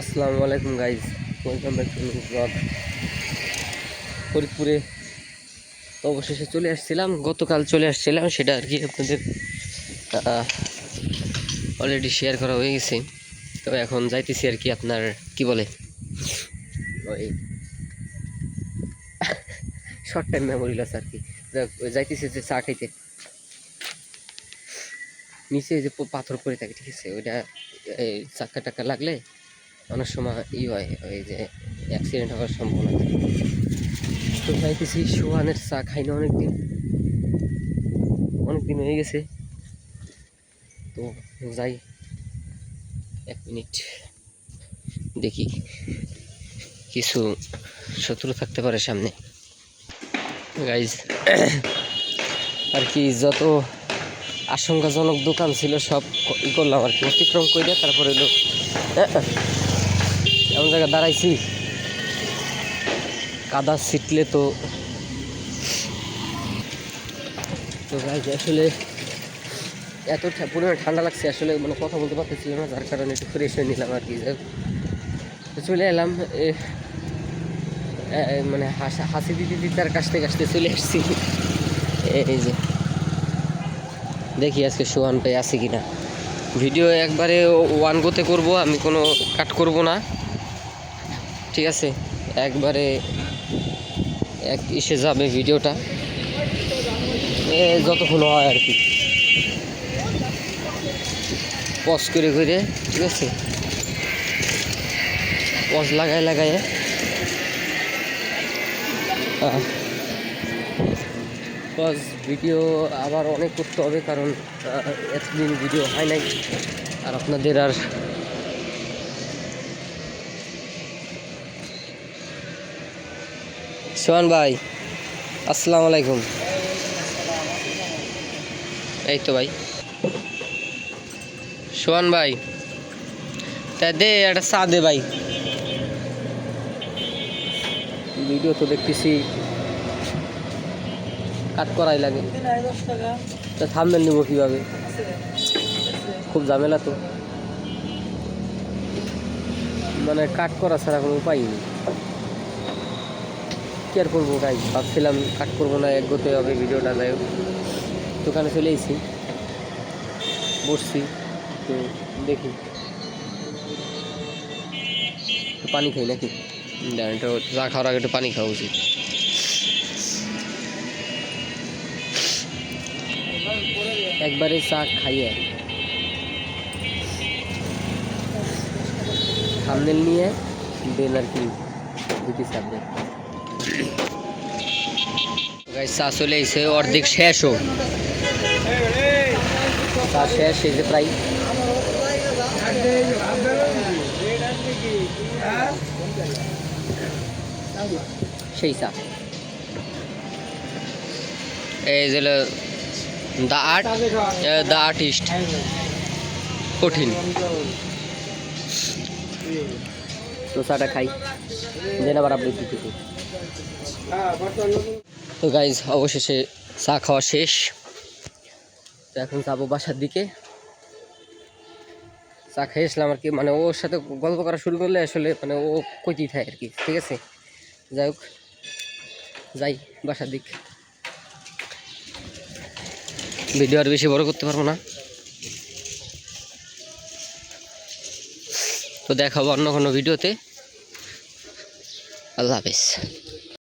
আসসালামু আলাইকুম guys welcome back to vlog ফরিদপুরে অবশেষে চলে আসছিলাম। গতকাল চলে আসছিলাম, সেটা আর কি আপনাদের অলরেডি শেয়ার করা হয়ে গেছে। তো এখন যাইতেছি আর কি আপনার, কি বলে? ওই শর্ট টাইম মেমোরি লস আর কি। যাইতেছি যে চা খাইতে। নিচে যে পাথর পড়ে থাকে, ঠিক আছে? ওইটা চাক্কা টাক্কা লাগলে অনেক সময় ই হয়, ওই যে অ্যাক্সিডেন্ট হওয়ার সম্ভাবনা থাকে। তো চাইতেছি সোহানের চা খাই না অনেকদিন। অনেকদিন হয়ে গেছে। তো যাই, এক মিনিট দেখি কিছু শত্রু থাকতে পারে সামনে। গাইজ আর কি যত আশঙ্কাজনক দোকান ছিল সব ই করলাম আর কি। অতিক্রম করে তারপরে হলো এমন জায়গায় দাঁড়াইছি। কাদা ছিটলে তো তো আসলে এত পরিমাণে ঠান্ডা লাগছে, আসলে মানে কথা বলতে পারতেছিল না, যার কারণে একটু ফ্রেশ হয়ে নিলাম আর কি চলে এলাম মানে হাসি হাসি দিতে দিতে তার কাছতে কাছতে চলে এসেছি এই যে। দেখি আজকে সোহান ভাই আছে কি না ভিডিও একবারে ওয়ান গোতে করব, আমি কোনো কাট করব না। ঠিক আছে? একবারে এক ইসে যাবে ভিডিওটা। যতক্ষণ হয় আর কি। পজ করে করে, ঠিক আছে? পজ লাগায় লাগায়। পজ ভিডিও আবার অনেক করতে হবে কারণ এতদিন ভিডিও হয় নাই। আর আপনাদের আর সোহান ভাই, আসসালামু আলাইকুম। এই তো ভাই। সোহান ভাই, তা দে একটা চা দে ভাই। ভিডিও তো দেখতেছি। কাট করাই লাগে। তা থামবেন নিব কীভাবে? খুব ঝামেলা তো। মানে কাট করা ছাড়া কোনো উপায় নেই। কি আর করব গাই ভাবছিলাম কাট করব না এক গতে হবে ভিডিওটা যাই হোক। দোকানে চলে এসেছি। বসছি তো দেখি। পানি খাই নাকি? এটা চা খাওয়ার আগে একটু পানি খাওয়া উচিত। একবারে চা খাইয়ে সামনে নিয়ে দেন আর কি দুটি সাবজেক্ট চা চলে এসে অর্ধেক শেষ হোক চা শেষ যে প্রায়। সেই চা। এই যে দ্য আর্ট দ্য আর্টিস্ট। কঠিন। তো চাটা খাই দেন আবার আপডেট দিতেছি। তো গাইজ অবশেষে চা খাওয়া শেষ। তো এখন যাব বাসার দিকে। চা খেয়েছিলাম আর কি। মানে ওর সাথে গল্প করা শুরু করলে আসলে মানে ও কইতেই থাকে আর কি, ঠিক আছে? যাই হোক, যাই বাসার দিক। ভিডিও আর বেশি বড় করতে পারব না। তো দেখাবো অন্য কোনো ভিডিওতে। আল্লাহ হাফেজ।